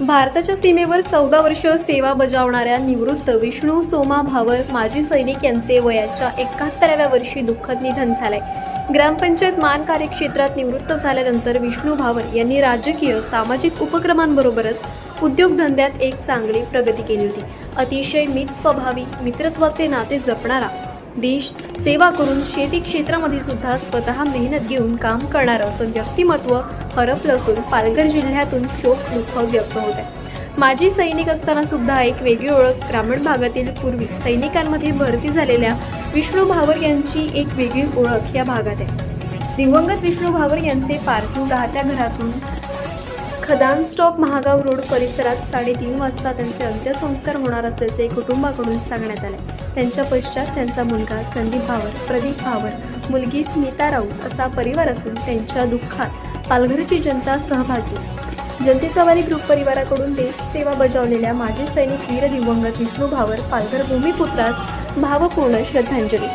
भारताच्या सीमेवर चौदा वर्ष सेवा बजावणाऱ्या निवृत्त विष्णू सोमा भावर माजी सैनिक यांचे वयाच्या एकाहत्तराव्या वर्षी दुःखद निधन झालंय. ग्रामपंचायत मान कार्यक्षेत्रात निवृत्त झाल्यानंतर विष्णू भावर यांनी राजकीय सामाजिक उपक्रमांबरोबरच उद्योगधंद्यात एक चांगली प्रगती केली होती. अतिशय मित स्वभावी मित्रत्वाचे नाते जपणारा देश सेवा करून शेती क्षेत्रामध्ये सुद्धा स्वतः मेहनत घेऊन काम करणारं असं व्यक्तिमत्व हरपलं असून पालघर जिल्ह्यातून शोक दुःख व्यक्त होत आहे. माजी सैनिक असताना सुद्धा एक वेगळी ओळख ग्रामीण भागातील पूर्वी सैनिकांमध्ये भरती झालेल्या विष्णू भावर यांची एक वेगळी ओळख या भागात आहे. दिवंगत विष्णू भावर यांचे पार्थिव राहत्या घरातून खदान स्टॉप महागाव रोड परिसरात साडेतीन वाजता त्यांचे अंत्यसंस्कार होणार असल्याचे कुटुंबाकडून सांगण्यात आले. त्यांच्या पश्चात त्यांचा मुलगा संदीप भावर प्रदीप भावर मुलगी स्मिता राऊत असा परिवार असून त्यांच्या दुःखात पालघरची जनता सहभागी आहे. जनतेचा ग्रुप परिवाराकडून देशसेवा बजावलेल्या माजी सैनिक वीर दिवंगत विष्णू भावर पालघर भूमिपुत्रास भावपूर्ण श्रद्धांजली.